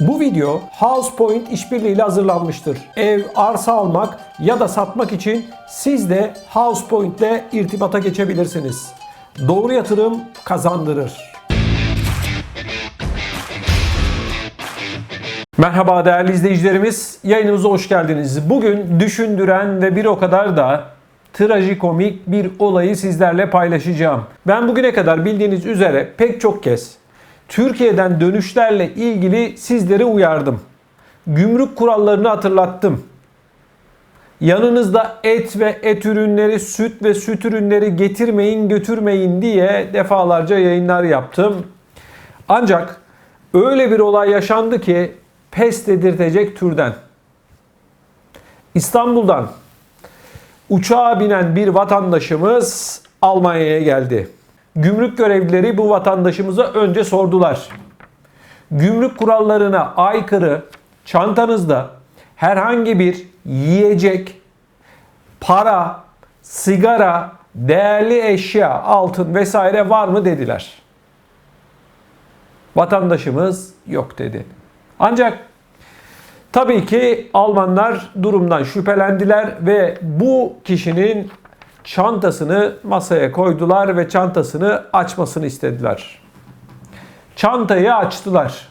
Bu video HousePoint işbirliğiyle hazırlanmıştır. Ev, arsa almak ya da satmak için siz de HousePoint ile irtibata geçebilirsiniz. Doğru yatırım kazandırır. Merhaba değerli izleyicilerimiz. Yayınımıza hoş geldiniz. Bugün düşündüren ve bir o kadar da trajikomik bir olayı sizlerle paylaşacağım. Ben bugüne kadar bildiğiniz üzere pek çok kez Türkiye'den dönüşlerle ilgili sizleri uyardım. Gümrük kurallarını hatırlattım. Yanınızda et ve et ürünleri, süt ve süt ürünleri getirmeyin, götürmeyin diye defalarca yayınlar yaptım. Ancak öyle bir olay yaşandı ki pes dedirtecek türden. İstanbul'dan uçağa binen bir vatandaşımız Almanya'ya geldi. Gümrük görevlileri bu vatandaşımıza önce sordular. Gümrük kurallarına aykırı çantanızda herhangi bir yiyecek, para, sigara, değerli eşya, altın vesaire var mı dediler. Vatandaşımız yok dedi. Ancak tabii ki Almanlar durumdan şüphelendiler ve bu kişinin çantasını masaya koydular ve çantasını açmasını istediler. Çantayı açtılar.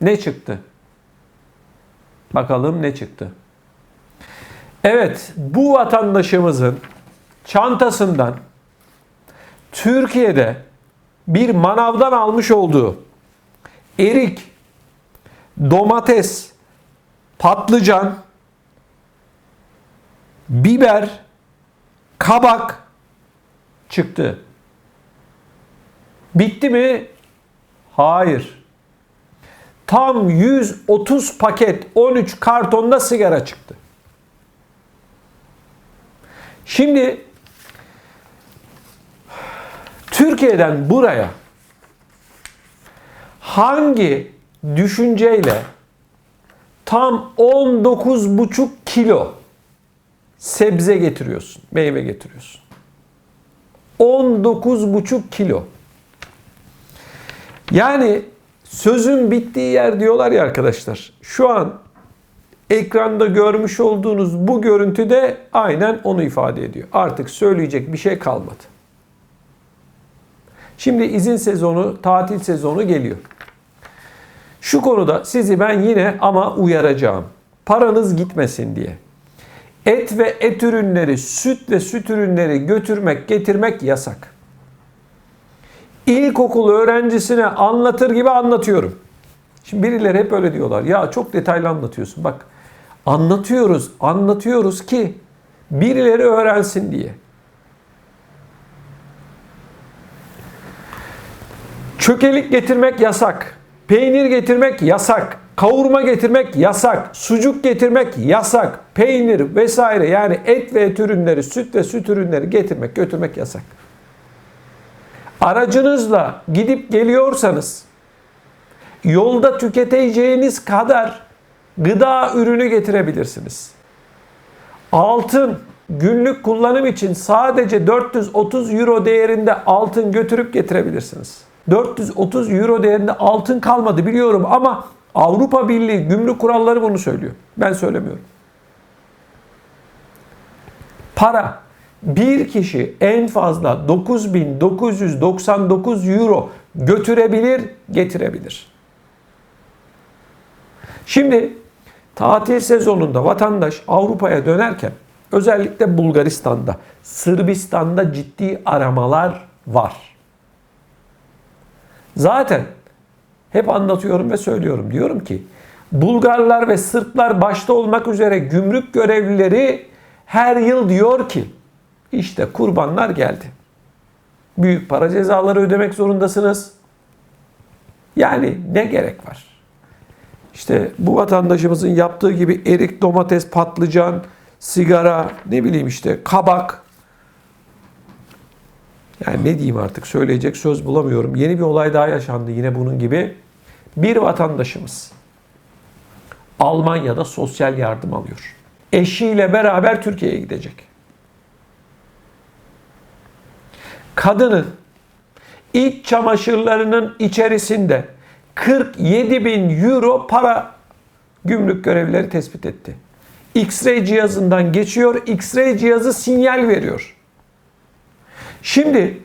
Ne çıktı? Bakalım ne çıktı? Evet, bu vatandaşımızın çantasından Türkiye'de bir manavdan almış olduğu erik, domates, patlıcan, biber, kabak çıktı. Bitti mi? Hayır. Tam 130 paket 13 kartonda sigara çıktı. Şimdi Türkiye'den buraya hangi düşünceyle tam 19,5 kilo sebze getiriyorsun, meyve getiriyorsun. 19,5 kilo. Yani sözün bittiği yer diyorlar ya arkadaşlar. Şu an ekranda görmüş olduğunuz bu görüntüde aynen onu ifade ediyor. Artık söyleyecek bir şey kalmadı. Şimdi izin sezonu, tatil sezonu geliyor. Şu konuda sizi ben yine ama uyaracağım. Paranız gitmesin diye. Et ve et ürünleri, süt ve süt ürünleri götürmek, getirmek yasak. İlkokul öğrencisine anlatır gibi anlatıyorum. Şimdi birileri hep öyle diyorlar. Ya çok detaylı anlatıyorsun. Bak anlatıyoruz, anlatıyoruz ki birileri öğrensin diye. Çökelik getirmek yasak. Peynir getirmek yasak. Kavurma getirmek yasak. Sucuk getirmek yasak. Peynir vesaire yani et ve et ürünleri, süt ve süt ürünleri getirmek, götürmek yasak. Aracınızla gidip geliyorsanız yolda tüketeceğiniz kadar gıda ürünü getirebilirsiniz. Altın günlük kullanım için sadece 430 euro değerinde altın götürüp getirebilirsiniz. 430 euro değerinde altın kalmadı biliyorum ama Avrupa Birliği gümrük kuralları bunu söylüyor. Ben söylemiyorum. Para bir kişi en fazla 9999 euro götürebilir, getirebilir. Şimdi tatil sezonunda vatandaş Avrupa'ya dönerken özellikle Bulgaristan'da, Sırbistan'da ciddi aramalar var. Zaten hep anlatıyorum ve söylüyorum. Diyorum ki Bulgarlar ve Sırplar başta olmak üzere gümrük görevlileri her yıl diyor ki işte kurbanlar geldi. Büyük para cezaları ödemek zorundasınız. Yani ne gerek var? İşte bu vatandaşımızın yaptığı gibi erik, domates, patlıcan, sigara, ne bileyim işte kabak. Yani ne diyeyim artık söyleyecek söz bulamıyorum. Yeni bir olay daha yaşandı yine bunun gibi. Bir vatandaşımız Almanya'da sosyal yardım alıyor. Eşiyle beraber Türkiye'ye gidecek. Kadının iç çamaşırlarının içerisinde 47 bin euro para gümrük görevlileri tespit etti. X-ray cihazından geçiyor. X-ray cihazı sinyal veriyor. Şimdi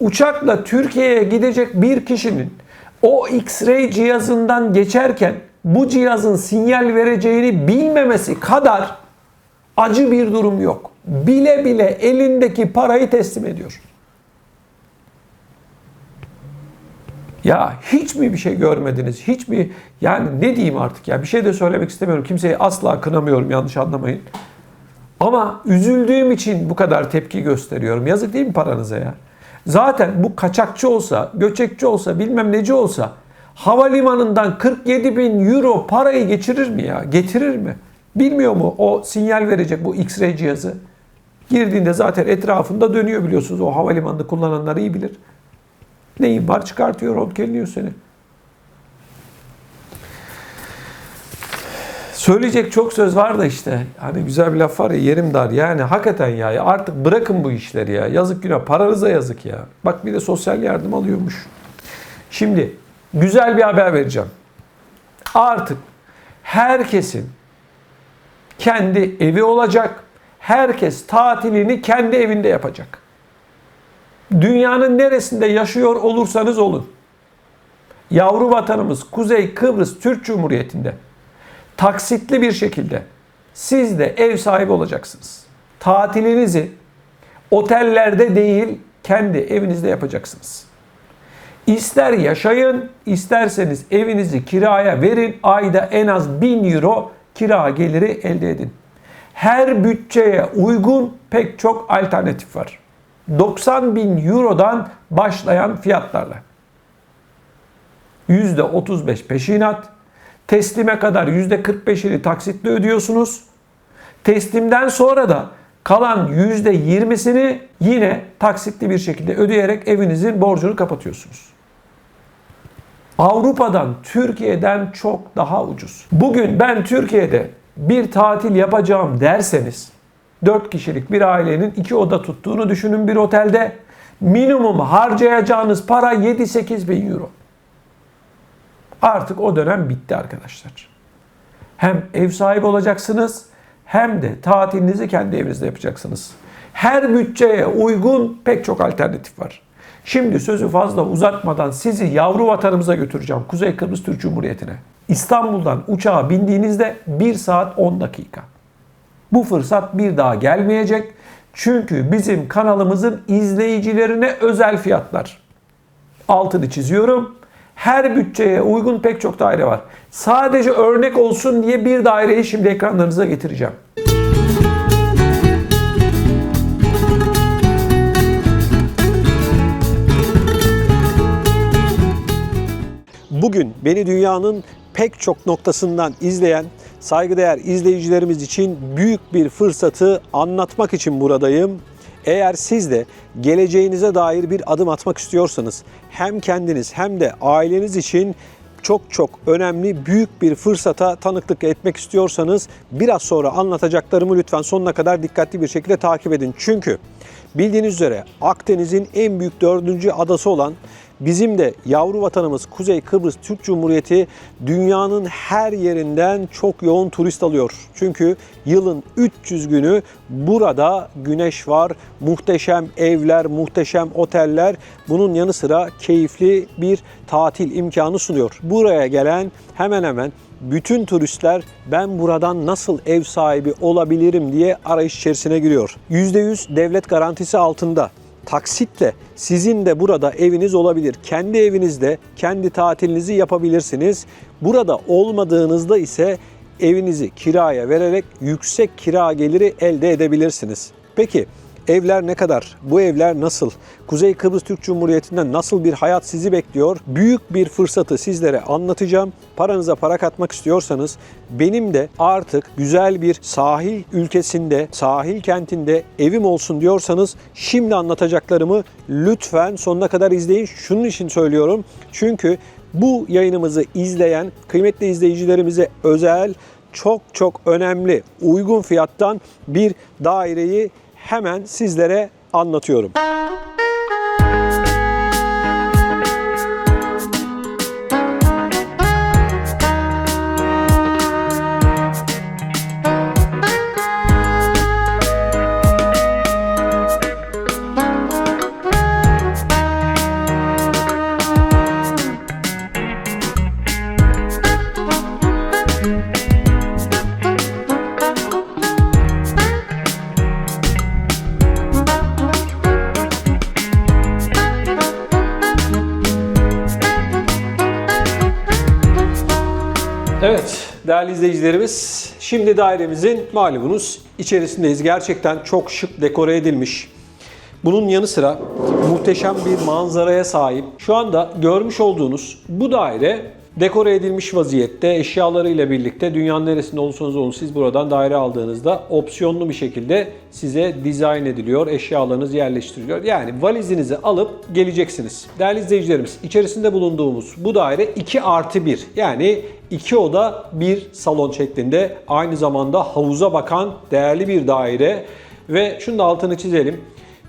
uçakla Türkiye'ye gidecek bir kişinin o X-ray cihazından geçerken bu cihazın sinyal vereceğini bilmemesi kadar acı bir durum yok. Bile bile elindeki parayı teslim ediyor. Ya hiç mi bir şey görmediniz? Hiç mi yani ne diyeyim artık ya bir şey de söylemek istemiyorum. Kimseyi asla kınamıyorum yanlış anlamayın. Ama üzüldüğüm için bu kadar tepki gösteriyorum. Yazık değil mi paranıza ya? Zaten bu kaçakçı olsa, göçekçi olsa, bilmem neci olsa havalimanından 47 bin euro parayı geçirir mi ya? Getirir mi? Bilmiyor mu o sinyal verecek bu X-ray cihazı? Girdiğinde zaten etrafında dönüyor biliyorsunuz. O havalimanında kullananlar iyi bilir. Neyin var çıkartıyor, hopleniyor seni. Söyleyecek çok söz var da işte. Hani güzel bir laf var ya yerim dar. Yani hakikaten ya artık bırakın bu işleri ya. Yazık günah. Paranıza yazık ya. Bak bir de sosyal yardım alıyormuş. Şimdi güzel bir haber vereceğim. Artık herkesin kendi evi olacak. Herkes tatilini kendi evinde yapacak. Dünyanın neresinde yaşıyor olursanız olun. Yavru vatanımız Kuzey Kıbrıs Türk Cumhuriyeti'nde taksitli bir şekilde siz de ev sahibi olacaksınız. Tatilinizi otellerde değil kendi evinizde yapacaksınız. İster yaşayın, isterseniz evinizi kiraya verin, ayda en az 1000 euro kira geliri elde edin. Her bütçeye uygun pek çok alternatif var. 90 bin eurodan başlayan fiyatlarla. %35 peşinat, teslime kadar %45'ini taksitle ödüyorsunuz. Teslimden sonra da kalan %20'sini yine taksitli bir şekilde ödeyerek evinizin borcunu kapatıyorsunuz. Avrupa'dan, Türkiye'den çok daha ucuz. Bugün ben Türkiye'de bir tatil yapacağım derseniz 4 kişilik bir ailenin 2 oda tuttuğunu düşünün bir otelde. Minimum harcayacağınız para 7-8 bin euro. Artık o dönem bitti arkadaşlar. Hem ev sahibi olacaksınız hem de tatilinizi kendi evinizde yapacaksınız. Her bütçeye uygun pek çok alternatif var. Şimdi sözü fazla uzatmadan sizi yavru vatanımıza götüreceğim. Kuzey Kıbrıs Türk Cumhuriyeti'ne. İstanbul'dan uçağa bindiğinizde 1 saat 10 dakika. Bu fırsat bir daha gelmeyecek. Çünkü bizim kanalımızın izleyicilerine özel fiyatlar. Altını çiziyorum. Her bütçeye uygun pek çok daire var. Sadece örnek olsun diye bir daireyi şimdi ekranlarınıza getireceğim. Bugün beni dünyanın pek çok noktasından izleyen saygıdeğer izleyicilerimiz için büyük bir fırsatı anlatmak için buradayım. Eğer siz de geleceğinize dair bir adım atmak istiyorsanız hem kendiniz hem de aileniz için çok çok önemli büyük bir fırsata tanıklık etmek istiyorsanız biraz sonra anlatacaklarımı lütfen sonuna kadar dikkatli bir şekilde takip edin. Çünkü bildiğiniz üzere Akdeniz'in en büyük dördüncü adası olan Bizim de yavru vatanımız Kuzey Kıbrıs Türk Cumhuriyeti dünyanın her yerinden çok yoğun turist alıyor. Çünkü yılın 300 günü burada güneş var, muhteşem evler, muhteşem oteller, bunun yanı sıra keyifli bir tatil imkanı sunuyor. Buraya gelen hemen hemen bütün turistler ben buradan nasıl ev sahibi olabilirim diye arayış içerisine giriyor. %100 devlet garantisi altında taksitle sizin de burada eviniz olabilir. Kendi evinizde kendi tatilinizi yapabilirsiniz. Burada olmadığınızda ise evinizi kiraya vererek yüksek kira geliri elde edebilirsiniz. Peki Evler ne kadar? Bu evler nasıl? Kuzey Kıbrıs Türk Cumhuriyeti'nde nasıl bir hayat sizi bekliyor? Büyük bir fırsatı sizlere anlatacağım. Paranıza para katmak istiyorsanız benim de artık güzel bir sahil ülkesinde, sahil kentinde evim olsun diyorsanız şimdi anlatacaklarımı lütfen sonuna kadar izleyin. Şunun için söylüyorum. Çünkü bu yayınımızı izleyen kıymetli izleyicilerimize özel çok çok önemli uygun fiyattan bir daireyi hemen sizlere anlatıyorum. İzleyicilerimiz şimdi dairemizin malumunuz içerisindeyiz. Gerçekten çok şık dekore edilmiş. Bunun yanı sıra muhteşem bir manzaraya sahip. Şu anda görmüş olduğunuz bu daire dekore edilmiş vaziyette eşyalarıyla birlikte dünyanın neresinde olursanız olun siz buradan daire aldığınızda opsiyonlu bir şekilde size dizayn ediliyor, eşyalarınız yerleştiriliyor. Yani valizinizi alıp geleceksiniz. Değerli izleyicilerimiz içerisinde bulunduğumuz bu daire 2 artı 1 yani 2 oda bir salon şeklinde aynı zamanda havuza bakan değerli bir daire ve şunu da altını çizelim.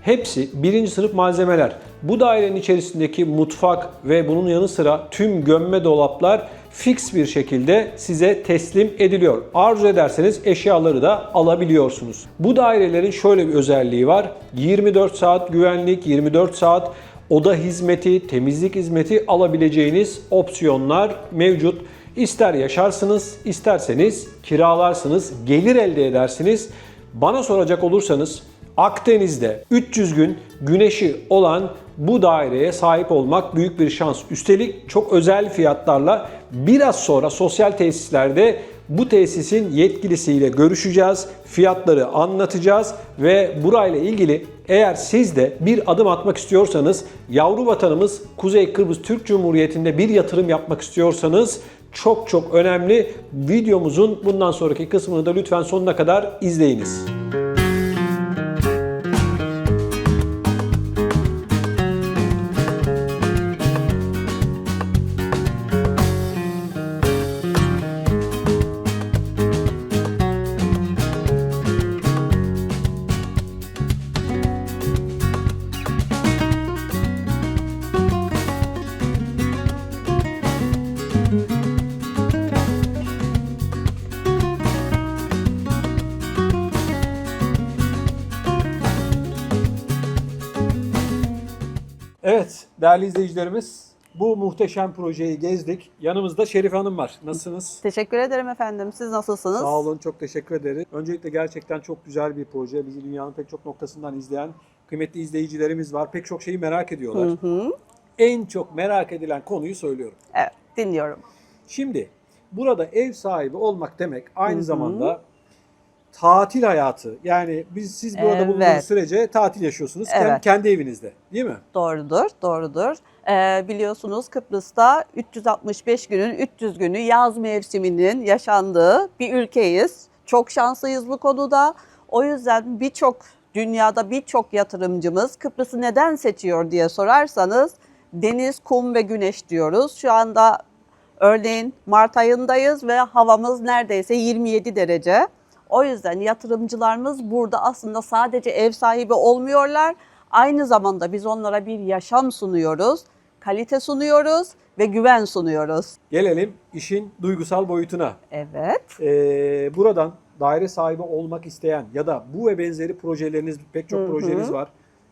Hepsi birinci sınıf malzemeler. Bu dairenin içerisindeki mutfak ve bunun yanı sıra tüm gömme dolaplar fix bir şekilde size teslim ediliyor. Arzu ederseniz eşyaları da alabiliyorsunuz. Bu dairelerin şöyle bir özelliği var. 24 saat güvenlik, 24 saat oda hizmeti, temizlik hizmeti alabileceğiniz opsiyonlar mevcut. İster yaşarsınız, isterseniz kiralarsınız, gelir elde edersiniz. Bana soracak olursanız Akdeniz'de 300 gün güneşi olan bu daireye sahip olmak büyük bir şans. Üstelik çok özel fiyatlarla biraz sonra sosyal tesislerde bu tesisin yetkilisiyle görüşeceğiz, fiyatları anlatacağız ve burayla ilgili eğer siz de bir adım atmak istiyorsanız, yavru vatanımız Kuzey Kıbrıs Türk Cumhuriyeti'nde bir yatırım yapmak istiyorsanız çok çok önemli. Videomuzun bundan sonraki kısmını da lütfen sonuna kadar izleyiniz. Evet değerli izleyicilerimiz bu muhteşem projeyi gezdik. Yanımızda Şerif Hanım var. Nasılsınız? Teşekkür ederim efendim. Siz nasılsınız? Sağ olun, çok teşekkür ederiz. Öncelikle gerçekten çok güzel bir proje. Bizi dünyanın pek çok noktasından izleyen kıymetli izleyicilerimiz var. Pek çok şeyi merak ediyorlar. Hı hı. En çok merak edilen konuyu söylüyorum. Evet, dinliyorum. Şimdi burada ev sahibi olmak demek aynı zamanda tatil hayatı. Yani biz siz burada Evet. bulunduğunuz sürece tatil yaşıyorsunuz. Kendi- Evet. Kendi evinizde, değil mi? Doğrudur, doğrudur. Ee, biliyorsunuz Kıbrıs'ta 365 günün 300 günü yaz mevsiminin yaşandığı bir ülkeyiz. Çok şanslıyız bu konuda. O yüzden birçok dünyada birçok yatırımcımız Kıbrıs'ı neden seçiyor diye sorarsanız deniz, kum ve güneş diyoruz. Şu anda örneğin Mart ayındayız ve havamız neredeyse 27 derece. O yüzden yatırımcılarımız burada aslında sadece ev sahibi olmuyorlar. Aynı zamanda biz onlara bir yaşam sunuyoruz, kalite sunuyoruz ve güven sunuyoruz. Gelelim işin duygusal boyutuna. Evet. Ee, buradan daire sahibi olmak isteyen ya da bu ve benzeri projeleriniz pek çok Hı hı. projeniz var.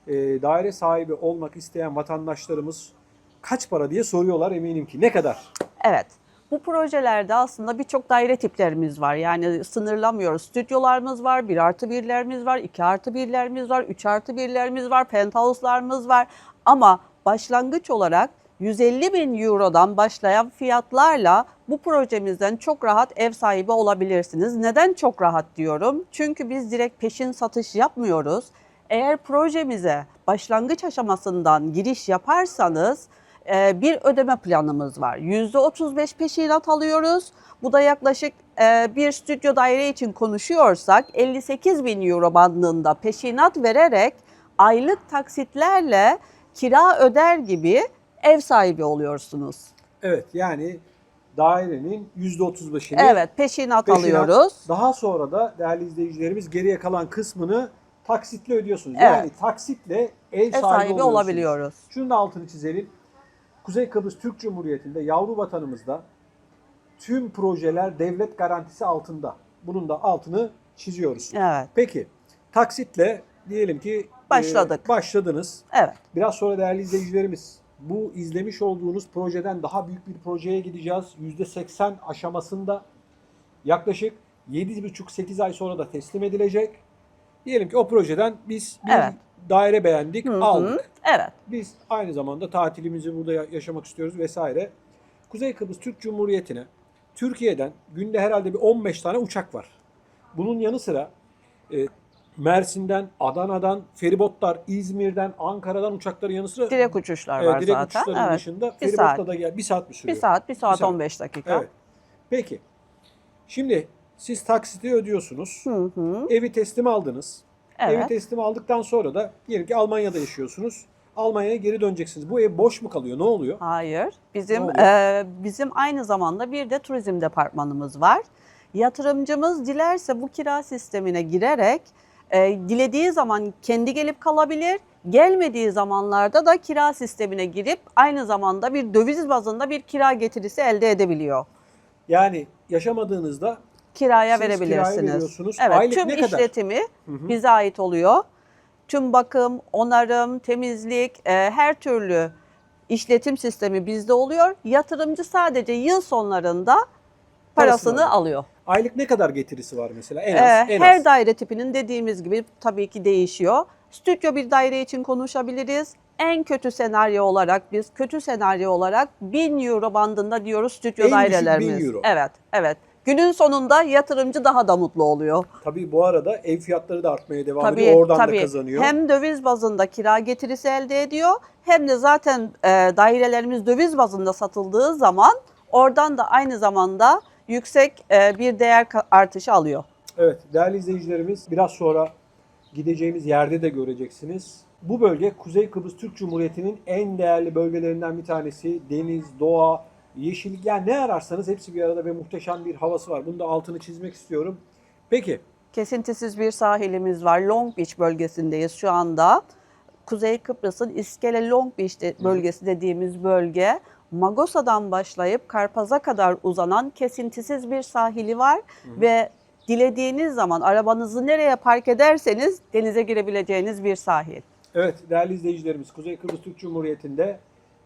Ee, daire sahibi olmak isteyen vatandaşlarımız kaç para diye soruyorlar eminim ki. Ne kadar? Evet. Bu projelerde aslında birçok daire tiplerimiz var. Yani sınırlamıyoruz. Stüdyolarımız var, 1 artı 1'lerimiz var, 2 artı 1'lerimiz var, 3 artı 1'lerimiz var, penthouse'larımız var. Ama başlangıç olarak 150 bin Euro'dan başlayan fiyatlarla bu projemizden çok rahat ev sahibi olabilirsiniz. Neden çok rahat diyorum? Çünkü biz direkt peşin satış yapmıyoruz. Eğer projemize başlangıç aşamasından giriş yaparsanız e, bir ödeme planımız var. %35 peşinat alıyoruz. Bu da yaklaşık e, bir stüdyo daire için konuşuyorsak 58 bin euro bandında peşinat vererek aylık taksitlerle kira öder gibi ev sahibi oluyorsunuz. Evet yani dairenin %35'ini Evet peşinat, peşinat, alıyoruz. Daha sonra da değerli izleyicilerimiz geriye kalan kısmını taksitle ödüyorsunuz. Evet. Yani taksitle ev, Ev sahibi, sahibi olabiliyoruz. Şunun da altını çizelim. Kuzey Kıbrıs Türk Cumhuriyeti'nde yavru vatanımızda tüm projeler devlet garantisi altında. Bunun da altını çiziyoruz. Evet. Peki taksitle diyelim ki e, Başladık. başladınız. Evet. Biraz sonra değerli izleyicilerimiz bu izlemiş olduğunuz projeden daha büyük bir projeye gideceğiz. %80 aşamasında yaklaşık 7,5-8 ay sonra da teslim edilecek. Diyelim ki o projeden biz bir Evet. daire beğendik, Hı hı. aldık. Evet. Biz aynı zamanda tatilimizi burada ya- yaşamak istiyoruz vesaire. Kuzey Kıbrıs Türk Cumhuriyeti'ne Türkiye'den günde herhalde bir 15 tane uçak var. Bunun yanı sıra e, Mersin'den, Adana'dan, feribotlar, İzmir'den, Ankara'dan uçakların yanı sıra Direkt uçuşlar e, var direkt zaten. uçuşların Evet. dışında Bir feribotla saat. da gel bir saat mi sürüyor? Bir saat, bir saat, Bir saat. 15 dakika. Evet. Peki. Şimdi siz taksiti ödüyorsunuz. Hı hı. Evi teslim aldınız. Evi Evet. teslim aldıktan sonra da diyelim ki Almanya'da yaşıyorsunuz. Almanya'ya geri döneceksiniz. Bu ev boş mu kalıyor? Ne oluyor? Hayır. Bizim oluyor? e, bizim aynı zamanda bir de turizm departmanımız var. Yatırımcımız dilerse bu kira sistemine girerek e, dilediği zaman kendi gelip kalabilir. Gelmediği zamanlarda da kira sistemine girip aynı zamanda bir döviz bazında bir kira getirisi elde edebiliyor. Yani yaşamadığınızda Kiraya Siz kiraya verebilirsiniz. veriyorsunuz. Evet, Aylık tüm ne kadar? işletimi bize ait oluyor. Tüm bakım, onarım, temizlik, e, her türlü işletim sistemi bizde oluyor. Yatırımcı sadece yıl sonlarında Parasını parasını alıyor. aylık ne kadar getirisi var mesela? En Ee, az. en her az. daire tipinin dediğimiz gibi tabii ki değişiyor. Stüdyo bir daire için konuşabiliriz. En kötü senaryo olarak biz kötü senaryo olarak 1000 euro bandında diyoruz stüdyo En düşük dairelerimiz. 1000 euro. Evet, evet. Günün sonunda yatırımcı daha da mutlu oluyor. Tabii bu arada ev fiyatları da artmaya devam Tabii, ediyor. Oradan tabii. da kazanıyor. Hem döviz bazında kira getirisi elde ediyor hem de zaten e, dairelerimiz döviz bazında satıldığı zaman oradan da aynı zamanda yüksek e, bir değer artışı alıyor. Evet değerli izleyicilerimiz biraz sonra gideceğimiz yerde de göreceksiniz. Bu bölge Kuzey Kıbrıs Türk Cumhuriyeti'nin en değerli bölgelerinden bir tanesi. Deniz, doğa, yeşillik yani ne ararsanız hepsi bir arada ve muhteşem bir havası var. Bunu da altını çizmek istiyorum. Peki Kesintisiz bir sahilimiz var. Long Beach bölgesindeyiz şu anda. Kuzey Kıbrıs'ın İskele Long Beach bölgesi dediğimiz bölge Magosa'dan başlayıp Karpaz'a kadar uzanan kesintisiz bir sahili var ve dilediğiniz zaman arabanızı nereye park ederseniz denize girebileceğiniz bir sahil. Evet değerli izleyicilerimiz Kuzey Kıbrıs Türk Cumhuriyeti'nde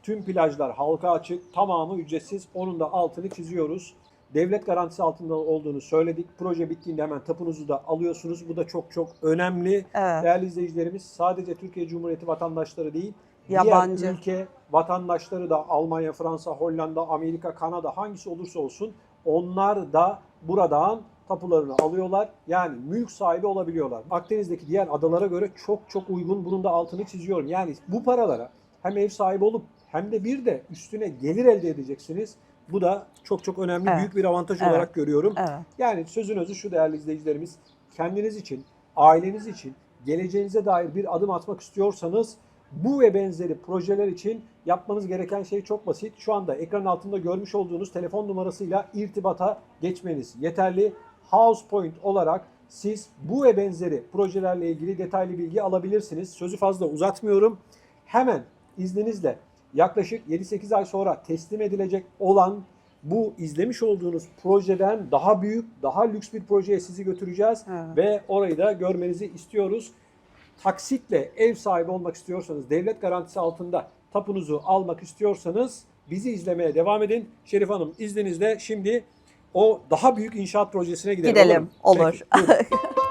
tüm plajlar halka açık, tamamı ücretsiz. Onun da altını çiziyoruz. Devlet garantisi altında olduğunu söyledik. Proje bittiğinde hemen tapunuzu da alıyorsunuz. Bu da çok çok önemli. Evet. Değerli izleyicilerimiz sadece Türkiye Cumhuriyeti vatandaşları değil, Yabancı. diğer ülke vatandaşları da Almanya, Fransa, Hollanda, Amerika, Kanada hangisi olursa olsun onlar da buradan tapularını alıyorlar. Yani mülk sahibi olabiliyorlar. Akdeniz'deki diğer adalara göre çok çok uygun. Bunun da altını çiziyorum. Yani bu paralara hem ev sahibi olup hem de bir de üstüne gelir elde edeceksiniz. Bu da çok çok önemli, Evet. büyük bir avantaj Evet. olarak görüyorum. Evet. Yani sözün özü şu değerli izleyicilerimiz. Kendiniz için, aileniz için, geleceğinize dair bir adım atmak istiyorsanız bu ve benzeri projeler için yapmanız gereken şey çok basit. Şu anda ekran altında görmüş olduğunuz telefon numarasıyla irtibata geçmeniz yeterli. House Point olarak siz bu ve benzeri projelerle ilgili detaylı bilgi alabilirsiniz. Sözü fazla uzatmıyorum. Hemen izninizle yaklaşık 7-8 ay sonra teslim edilecek olan bu izlemiş olduğunuz projeden daha büyük, daha lüks bir projeye sizi götüreceğiz Evet. ve orayı da görmenizi istiyoruz. Taksitle ev sahibi olmak istiyorsanız, devlet garantisi altında tapunuzu almak istiyorsanız bizi izlemeye devam edin. Şerif Hanım izninizle şimdi o daha büyük inşaat projesine gidelim. Gidelim, olur. olur. Peki,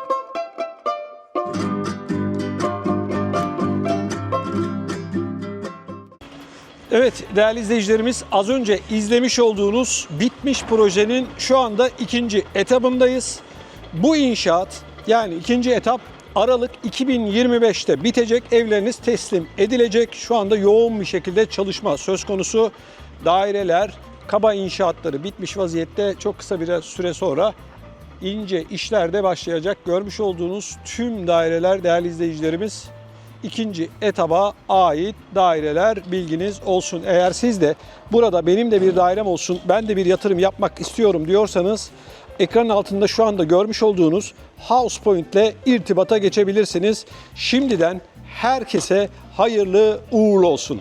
Evet değerli izleyicilerimiz az önce izlemiş olduğunuz bitmiş projenin şu anda ikinci etabındayız. Bu inşaat yani ikinci etap Aralık 2025'te bitecek. Evleriniz teslim edilecek. Şu anda yoğun bir şekilde çalışma söz konusu. Daireler, kaba inşaatları bitmiş vaziyette. Çok kısa bir süre sonra ince işler de başlayacak. Görmüş olduğunuz tüm daireler değerli izleyicilerimiz ikinci etaba ait daireler bilginiz olsun. Eğer siz de burada benim de bir dairem olsun, ben de bir yatırım yapmak istiyorum diyorsanız ekranın altında şu anda görmüş olduğunuz House Point ile irtibata geçebilirsiniz. Şimdiden herkese hayırlı uğurlu olsun.